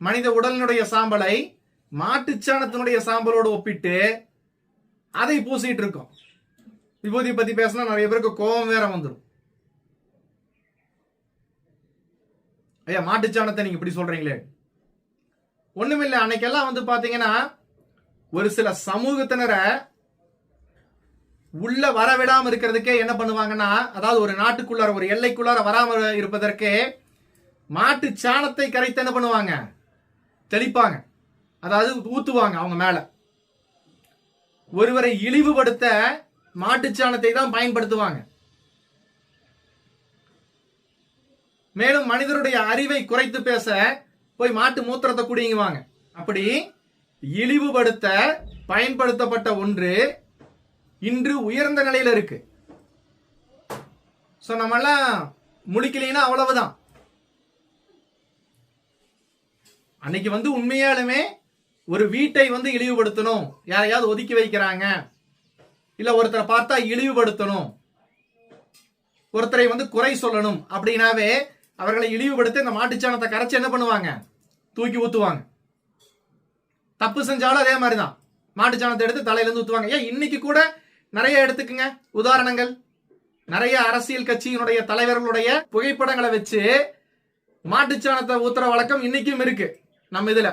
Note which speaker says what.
Speaker 1: மனித உடலினுடைய சாம்பலை மாட்டுச்சாணத்தினுடைய சாம்பலோடு ஒப்பிட்டு அதை பூசிட்டு இருக்கோம். விபூதி பத்தி பேசினா நிறைய பேருக்கு கோபம் வேற வந்துடும் ஐயா மாட்டுச்சாணத்தை நீங்க இப்படி சொல்றீங்களே. ஒண்ணுமில்லை அன்னைக்கெல்லாம் வந்து பாத்தீங்கன்னா ஒரு சில சமூகத்தினரை உள்ள வர விடாம இருக்கிறதுக்கே என்ன பண்ணுவாங்கன்னா அதாவது ஒரு நாட்டுக்குள்ளார ஒரு எல்லைக்குள்ளார வராம இருப்பதற்கு மாட்டு சாணத்தை கரைத்து என்ன பண்ணுவாங்க? தெளிப்பாங்க. அதாவது ஊத்துவாங்க அவங்க மேல. ஒருவரை இழிவுபடுத்த மாட்டுச்சாணத்தை தான் பயன்படுத்துவாங்க. மேலும் மனிதருடைய அறிவை குறைத்து பேச போய் மாட்டு மூத்திரத்தை குடிங்குவாங்க. அப்படி இழிவுபடுத்த பயன்படுத்தப்பட்ட ஒன்று இன்று உயர்ந்த நிலையில இருக்கு. ஸோ நம்மெல்லாம் அவ்வளவுதான். அன்னைக்கு வந்து உண்மையாலுமே ஒரு வீட்டை வந்து இழிவுபடுத்தணும். யாரையாவது ஒதுக்கி வைக்கிறாங்க. இல்ல ஒருத்தரை பார்த்தா இழிவுபடுத்தணும். ஒருத்தரை வந்து குறை சொல்லணும். அப்படின்னாவே அவர்களை இழிவுபடுத்தி இந்த மாட்டுச்சாணத்தை கரைச்சு என்ன பண்ணுவாங்க? தூக்கி ஊத்துவாங்க. தப்பு செஞ்சாலும் அதே மாதிரிதான். மாட்டுச்சாணத்தை எடுத்து தலையில இருந்து ஊத்துவாங்க. ஏன் இன்னைக்கு கூட நிறைய எடுத்துக்குங்க. உதாரணங்கள். நிறைய அரசியல் கட்சியினுடைய தலைவர்களுடைய புகைப்படங்களை வச்சு மாட்டுச்சாணத்தை ஊத்துற வழக்கம் இன்னைக்கும் இருக்கு. நம்ம இதுல